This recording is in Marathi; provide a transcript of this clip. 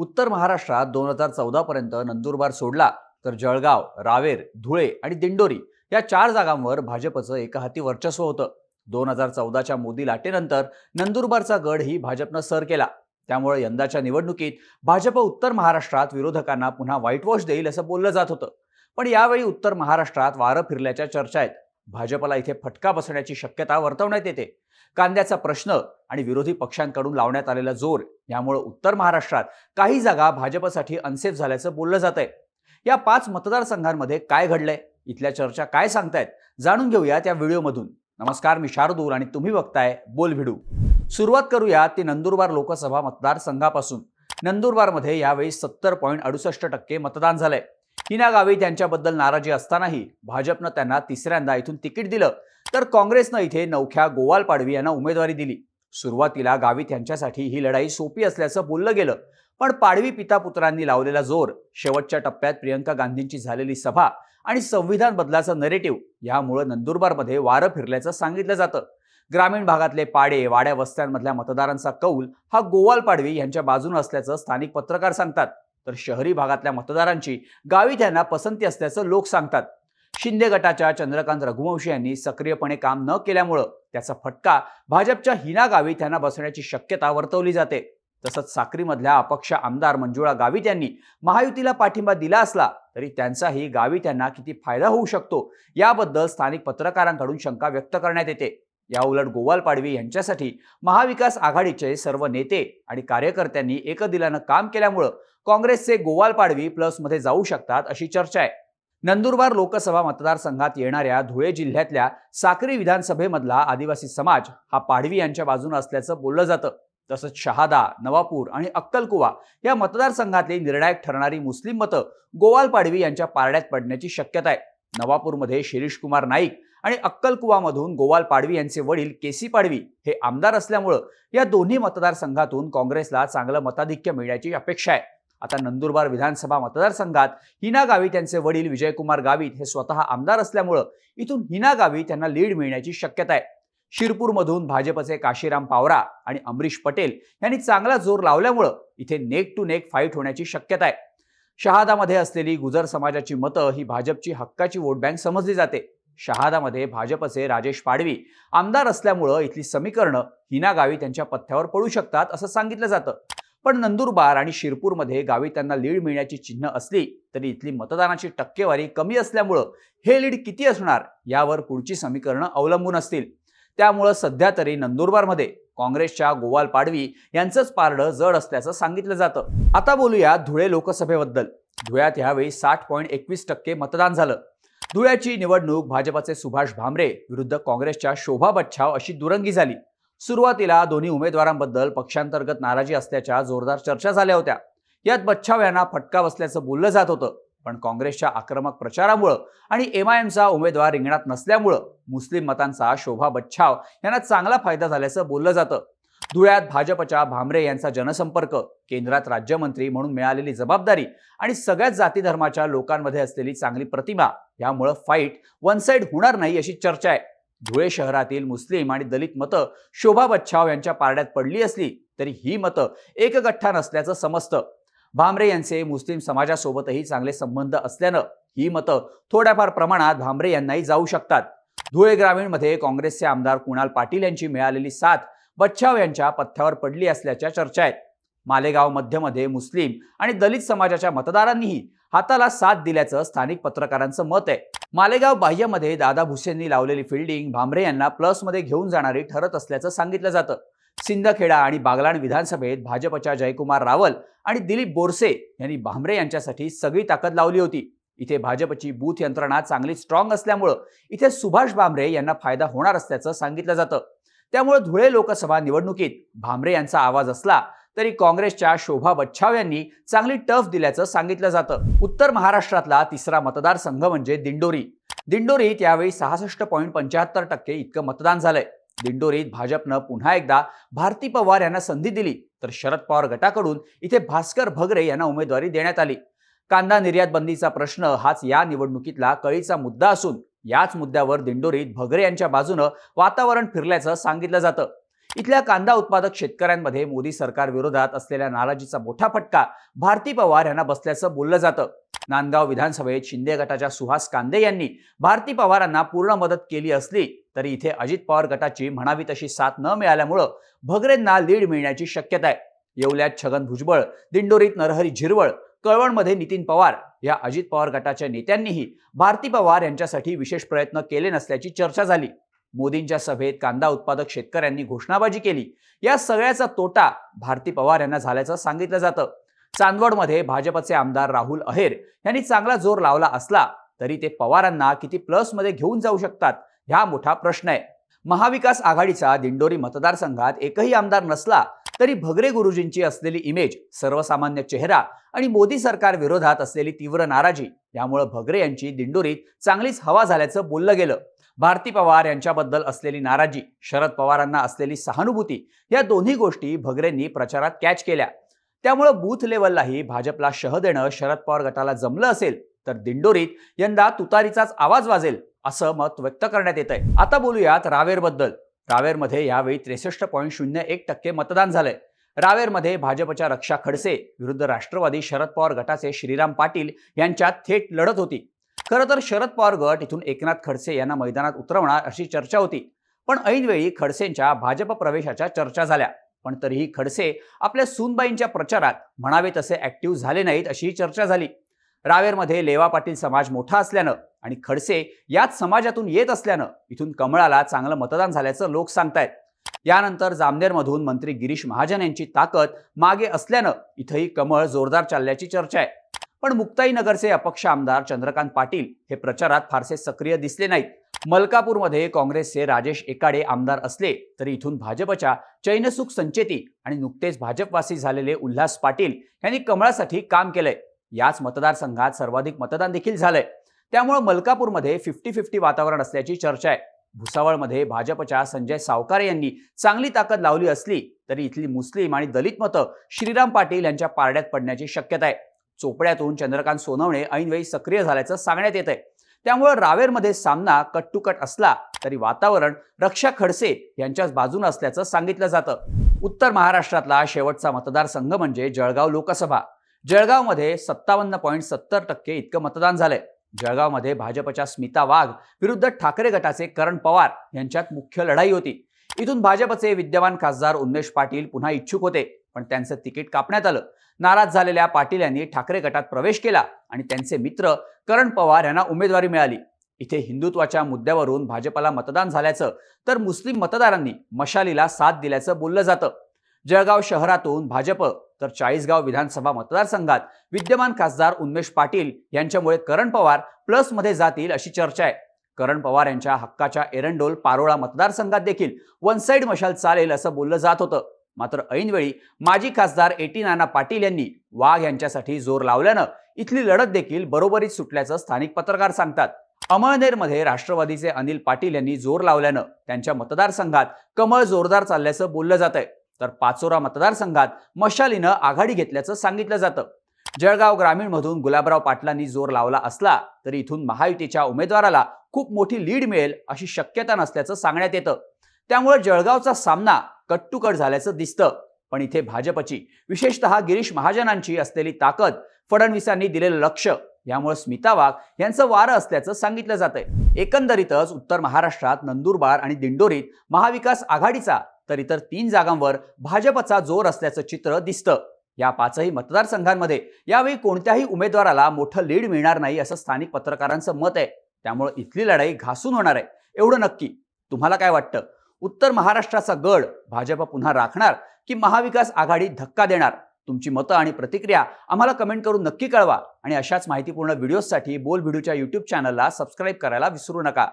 उत्तर महाराष्ट्रात दोन हजार चौदापर्यंत नंदुरबार सोडला तर जळगाव रावेर धुळे आणि दिंडोरी या चार जागांवर भाजपचं एकहाती वर्चस्व होतं. दोन हजार चौदाच्या मोदी लाटेनंतर नंदुरबारचा गड ही भाजपनं सर केला. त्यामुळे यंदाच्या निवडणुकीत भाजप उत्तर महाराष्ट्रात विरोधकांना पुन्हा व्हाईट वॉश देईल असं बोललं जात होतं. पण यावेळी उत्तर महाराष्ट्रात वारं फिरल्याच्या चर्चा आहेत. भाजपला इथे फटका बसण्याची शक्यता वर्तवण्यात येते. कांद्याचा प्रश्न आणि विरोधी पक्षांकडून लावण्यात आलेला जोर यामुळे उत्तर महाराष्ट्रात काही जागा भाजपसाठी अनसेफ झाल्याचं बोललं जात आहे या पाच मतदारसंघांमध्ये काय घडलंय? इथल्या चर्चा काय सांगतायत? जाणून घेऊया त्या व्हिडिओमधून. नमस्कार मी शार्दूल आणि तुम्ही बघताय बोल भिडू सुरुवात करूया ती नंदुरबार लोकसभा मतदारसंघापासून. नंदुरबारमध्ये यावेळी सत्तर पॉईंट अडुसष्ट टक्के मतदान झालंय. हिना गावी त्यांच्याबद्दल नाराजी असतानाही भाजपनं त्यांना तिसऱ्यांदा इथून तिकीट दिलं. तर काँग्रेसनं इथे नवख्या गोवाल पाडवी यांना उमेदवारी दिली. सुरुवातीला गावित यांच्यासाठी ही लढाई सोपी असल्याचं बोललं गेलं. पण पाडवी पिता पुत्रांनी लावलेला जोर शेवटच्या टप्प्यात प्रियंका गांधींची झालेली सभा आणि संविधान बदलाचं नरेटिव्ह यामुळे नंदुरबारमध्ये वारं फिरल्याचं सांगितलं जातं. ग्रामीण भागातले पाडे वाड्या वस्त्यांमधल्या मतदारांचा कौल हा गोवाल पाडवी यांच्या बाजूनं असल्याचं स्थानिक पत्रकार सांगतात. तर शहरी भागातल्या मतदारांची गावी त्यांना पसंती असल्याचं लोक सांगतात. शिंदे गटाच्या चंद्रकांत रघुवंशी यांनी सक्रियपणे काम न केल्यामुळं त्याचा फटका भाजपच्या हिना गावित यांना बसण्याची शक्यता वर्तवली जाते. तसंच साक्रीमधल्या अपक्ष आमदार मंजुळा गावित यांनी महायुतीला पाठिंबा दिला असला तरी त्यांचाही गावित यांना किती फायदा होऊ शकतो याबद्दल स्थानिक पत्रकारांकडून शंका व्यक्त करण्यात येते. याउलट गोवाल पाडवी यांच्यासाठी महाविकास आघाडीचे सर्व नेते आणि कार्यकर्त्यांनी एकदिलानं काम केल्यामुळं काँग्रेसचे गोवाल पाडवी प्लसमध्ये जाऊ शकतात अशी चर्चा आहे. नंदुरबार लोकसभा मतदारसंघात येणाऱ्या धुळे जिल्ह्यातल्या साक्री विधानसभेमधला आदिवासी समाज हा पाडवी यांच्या बाजूने असल्याचं बोललं जातं. तसंच शहादा नवापूर आणि अक्कलकुवा या मतदारसंघातली निर्णायक ठरणारी मुस्लिम मतं गोवाल पाडवी यांच्या पारड्यात पडण्याची शक्यता आहे. नवापूरमध्ये शिरीष कुमार नाईक आणि अक्कलकुवामधून गोवाल पाडवी यांचे वडील केसी पाडवी हे आमदार असल्यामुळं या दोन्ही मतदारसंघातून काँग्रेसला चांगलं मताधिक्य मिळण्याची अपेक्षा आहे. आता नंदुरबार विधानसभा मतदारसंघात हिना गावित यांचे वडील विजयकुमार गावित हे स्वतः आमदार असल्यामुळं इथून हिना गावित यांना लीड मिळण्याची शक्यता आहे. शिरपूरमधून भाजपचे काशीराम पावरा आणि अमरीश पटेल यांनी चांगला जोर लावल्यामुळं इथे नेक टू नेक फाईट होण्याची शक्यता आहे. शहादामध्ये असलेली गुजर समाजाची मतं ही भाजपची हक्काची वोट बँक समजली जाते. शहादामध्ये भाजपचे राजेश पाडवी आमदार असल्यामुळं इथली समीकरणं हिना गावी त्यांच्या पथ्यावर पडू शकतात असं सांगितलं जातं. पण नंदुरबार आणि शिरपूरमध्ये गावी त्यांना लीड मिळण्याची चिन्ह असली तरी इथली मतदानाची टक्केवारी कमी असल्यामुळं हे लीड किती असणार यावर पुढची समीकरणं अवलंबून असतील. त्यामुळं सध्या तरी नंदुरबारमध्ये काँग्रेसच्या गोवाल पाडवी यांचंच पारडं जड असल्याचं सांगितलं जातं. आता बोलूया धुळे लोकसभेबद्दल. धुळ्यात यावेळी साठ पॉईंट एकवीस टक्के मतदान झालं. धुळ्याची निवडणूक भाजपाचे सुभाष भामरे विरुद्ध काँग्रेसच्या शोभा बच्छाव अशी दुरंगी झाली. सुरुवातीला दोन्ही उमेदवारांबद्दल पक्षांतर्गत नाराजी असल्याच्या जोरदार चर्चा झाल्या होत्या. यात बच्छाव यांना फटका बसल्याचं बोललं जात होतं. पण काँग्रेसच्या आक्रमक प्रचारामुळं आणि एम आय एमचा उमेदवार रिंगणात नसल्यामुळं मुस्लिम मतांचा शोभा बच्छाव यांना चांगला फायदा झाल्याचं बोललं जातं. धुळ्यात भाजपच्या भामरे यांचा जनसंपर्क केंद्रात राज्यमंत्री म्हणून मिळालेली जबाबदारी आणि सगळ्याच जाती धर्माच्या लोकांमध्ये असलेली चांगली प्रतिमा यामुळं फाईट वन साईड होणार नाही अशी चर्चा आहे. धुळे शहरातील मुस्लिम आणि दलित मतं शोभा बच्छाव यांच्या पारड्यात पडली असली तरी ही मतं एकगठ्ठा नसल्याचं समजतं. भामरे यांचे मुस्लिम समाजासोबतही चांगले संबंध असल्यानं ही मतं थोड्याफार प्रमाणात भामरे यांनाही जाऊ शकतात. धुळे ग्रामीणमध्ये काँग्रेसचे आमदार कुणाल पाटील यांची मिळालेली साथ बच्छाव यांच्या पथ्यावर पडली असल्याच्या चर्चा आहेत. मालेगाव मध्यमध्ये मुस्लिम आणि दलित समाजाच्या मतदारांनीही हाताला साथ दिल्याचं स्थानिक पत्रकारांचं मत आहे. मालेगाव बाह्यमध्ये दादा भुसेंनी लावलेली फिल्डिंग भामरे यांना प्लसमध्ये घेऊन जाणारी ठरत असल्याचं सांगितलं जातं. सिंदखेडा आणि बागलाण विधानसभेत भाजपच्या जयकुमार रावल आणि दिलीप बोरसे यांनी भामरे यांच्यासाठी सगळी ताकद लावली होती. इथे भाजपची बूथ यंत्रणा चांगली स्ट्रॉंग असल्यामुळं इथे सुभाष भामरे यांना फायदा होणार असल्याचं सांगितलं जातं. त्यामुळे धुळे लोकसभा निवडणुकीत भामरे यांचा आवाज असला तरी काँग्रेसच्या शोभा बच्छाव यांनी चांगली टफ दिल्याचं सांगितलं जातं. उत्तर महाराष्ट्रातला तिसरा मतदारसंघ म्हणजे दिंडोरी. दिंडोरीत यावेळी सहासष्ट पॉईंट पंच्याहत्तर टक्के इतकं मतदान झालंय. दिंडोरीत भाजपनं पुन्हा एकदा भारती पवार यांना संधी दिली. तर शरद पवार गटाकडून इथे भास्कर भगरे यांना उमेदवारी देण्यात आली. कांदा निर्यात बंदीचा प्रश्न हाच या निवडणुकीतला कळीचा मुद्दा असून याच मुद्द्यावर दिंडोरीत भगरे यांच्या बाजूनं वातावरण फिरल्याचं सांगितलं जातं. इथल्या कांदा उत्पादक शेतकऱ्यांमध्ये मोदी सरकार विरोधात असलेल्या नाराजीचा मोठा फटका भारती पवार यांना बसल्याचं बोललं जातं. नांदगाव विधानसभेत शिंदे गटाच्या सुहास कांदे यांनी भारती पवारांना पूर्ण मदत केली असली तरी इथे अजित पवार गटाची म्हणावी तशी साथ न मिळाल्यामुळं भगरेंना लीड मिळण्याची शक्यता आहे. येवल्यात छगन भुजबळ दिंडोरीत नरहरी झिरवळ कळवणमध्ये नितीन पवार या अजित पवार गटाच्या नेत्यांनीही भारती पवार यांच्यासाठी विशेष प्रयत्न केले नसल्याची चर्चा झाली. मोदींच्या सभेत कांदा उत्पादक शेतकऱ्यांनी घोषणाबाजी केली. या सगळ्याचा तोटा भारती पवार यांना झाल्याचं सांगितलं जातं. चांदवडमध्ये भाजपचे आमदार राहुल अहेर यांनी चांगला जोर लावला असला तरी ते पवारांना किती प्लसमध्ये घेऊन जाऊ शकतात हा मोठा प्रश्न आहे. महाविकास आघाडीचा दिंडोरी मतदारसंघात एकही आमदार नसला तरी भगरे गुरुजींची असलेली इमेज सर्वसामान्य चेहरा आणि मोदी सरकार विरोधात असलेली तीव्र नाराजी यामुळे भगरे यांची दिंडोरीत चांगलीच हवा झाल्याचं बोललं गेलं. भारती पवार यांच्याबद्दल असलेली नाराजी शरद पवारांना असलेली सहानुभूती या दोन्ही गोष्टी भगरेंनी प्रचारात कॅच केल्या. त्यामुळं बूथ लेवललाही भाजपला शह देणं शरद पवार गटाला जमलं असेल तर दिंडोरीत यंदा तुतारीचाच आवाज वाजेल असं मत व्यक्त करण्यात येत आहे आता बोलूयात रावेरबद्दल. रावेरमध्ये यावेळी त्रेसष्ट पॉईंट शून्य एक टक्के मतदान झालंय. रावेरमध्ये भाजपच्या रक्षा खडसे विरुद्ध राष्ट्रवादी शरद पवार गटाचे श्रीराम पाटील यांच्यात थेट लढत होती. खरं तर शरद पवार गट इथून एकनाथ खडसे यांना मैदानात उतरवणार अशी चर्चा होती. पण ऐनवेळी खडसेंच्या भाजप प्रवेशाच्या चर्चा झाल्या. पण तरीही खडसे आपल्या सूनबाईंच्या प्रचारात म्हणावे तसे ऍक्टिव्ह झाले नाहीत अशीही चर्चा झाली. रावेरमध्ये लेवा पाटील समाज मोठा असल्यानं आणि खडसे याच समाजातून येत असल्यानं इथून कमळाला चांगलं मतदान झाल्याचं लोक सांगतायत. यानंतर जामनेरमधून मंत्री गिरीश महाजन यांची ताकद मागे असल्यानं इथंही कमळ जोरदार चालल्याची चर्चा आहे. पण मुक्ताईनगरचे अपक्ष आमदार चंद्रकांत पाटील हे प्रचारात फारसे सक्रिय दिसले नाहीत. मलकापूरमध्ये काँग्रेसचे राजेश एकाडे आमदार असले तरी इथून भाजपच्या चैनसुख संचेती आणि नुकतेच भाजपवासी झालेले उल्हास पाटील यांनी कमळासाठी काम केलंय. याच मतदारसंघात सर्वाधिक मतदान देखील झालंय. त्यामुळे मलकापूरमध्ये फिफ्टी फिफ्टी वातावरण असल्याची चर्चा आहे. भुसावळमध्ये भाजपच्या संजय सावकारे यांनी चांगली ताकद लावली असली तरी इथली मुस्लिम आणि दलित मतं श्रीराम पाटील यांच्या पारड्यात पडण्याची शक्यता आहे. चोपड्यातून चंद्रकांत सोनवणे ऐनवेळी सक्रिय झाल्याचं सांगण्यात येत आहे त्यामुळे रावेरमध्ये सामना कट असला तरी वातावरण रक्षा खडसे यांच्याच बाजूने असल्याचं सांगितलं जातं. उत्तर महाराष्ट्रातला शेवटचा मतदारसंघ म्हणजे जळगाव लोकसभा. जळगावमध्ये सत्तावन्न पॉईंट सत्तर टक्के इतकं मतदान झालंय. जळगावमध्ये भाजपच्या स्मिता वाघ विरुद्ध ठाकरे गटाचे करण पवार यांच्यात मुख्य लढाई होती. इथून भाजपचे विद्यमान खासदार उन्मेष पाटील पुन्हा इच्छुक होते. पण त्यांचं तिकीट कापण्यात आलं. नाराज झालेल्या पाटील यांनी ठाकरे गटात प्रवेश केला आणि त्यांचे मित्र करण पवार यांना उमेदवारी मिळाली. इथे हिंदुत्वाच्या मुद्द्यावरून भाजपला मतदान झाल्याचं तर मुस्लिम मतदारांनी मशालीला साथ दिल्याचं बोललं जातं. जळगाव शहरातून भाजप तर चाळीसगाव विधानसभा मतदारसंघात विद्यमान खासदार उन्मेश पाटील यांच्यामुळे करण पवार प्लसमध्ये जातील अशी चर्चा आहे. करण पवार यांच्या हक्काच्या एरंडोल पारोळा मतदारसंघात देखील वन साईड मशाल चालेल असं बोललं जात होतं. मात्र ऐनवेळी माजी खासदार एटी नाना पाटील यांनी वाघ यांच्यासाठी जोर लावल्यानं इथली लढत देखील बरोबरीत सुटल्याचं स्थानिक पत्रकार सांगतात. अमळनेरमध्ये राष्ट्रवादीचे अनिल पाटील यांनी जोर लावल्यानं त्यांच्या मतदारसंघात कमळ जोरदार चालल्याचं बोललं जात आहे तर पाचोरा मतदारसंघात मशालीनं आघाडी घेतल्याचं सांगितलं जातं. जळगाव ग्रामीणमधून गुलाबराव पाटलांनी जोर लावला असला तरी इथून महायुतीच्या उमेदवाराला खूप मोठी लीड मिळेल अशी शक्यता नसल्याचं सांगण्यात येतं. त्यामुळे जळगावचा सामना कट टू कट झाल्याचं दिसतं. पण इथे भाजपची विशेषतः गिरीश महाजनांची असलेली ताकद फडणवीसांनी दिलेलं लक्ष यामुळे स्मिता वाघ यांचं वारं असल्याचं सांगितलं जातंय. एकंदरीतच उत्तर महाराष्ट्रात नंदुरबार आणि दिंडोरीत महाविकास आघाडीचा तर इतर तीन जागांवर भाजपचा जोर असल्याचं चित्र दिसतं. या पाचही मतदारसंघांमध्ये यावेळी कोणत्याही उमेदवाराला मोठं लीड मिळणार नाही असं स्थानिक पत्रकारांचं मत आहे. त्यामुळे इथली लढाई घासून होणार आहे. एवढं नक्की. तुम्हाला काय वाटतं? उत्तर महाराष्ट्राचा गड भाजप पुन्हा राखणार की महाविकास आघाडी धक्का देणार? तुमची मतं आणि प्रतिक्रिया आम्हाला कमेंट करून नक्की कळवा. आणि अशाच माहितीपूर्ण व्हिडिओजसाठी बोल व्हिडिओच्या यूट्यूब चॅनलला सबस्क्राईब करायला विसरू नका.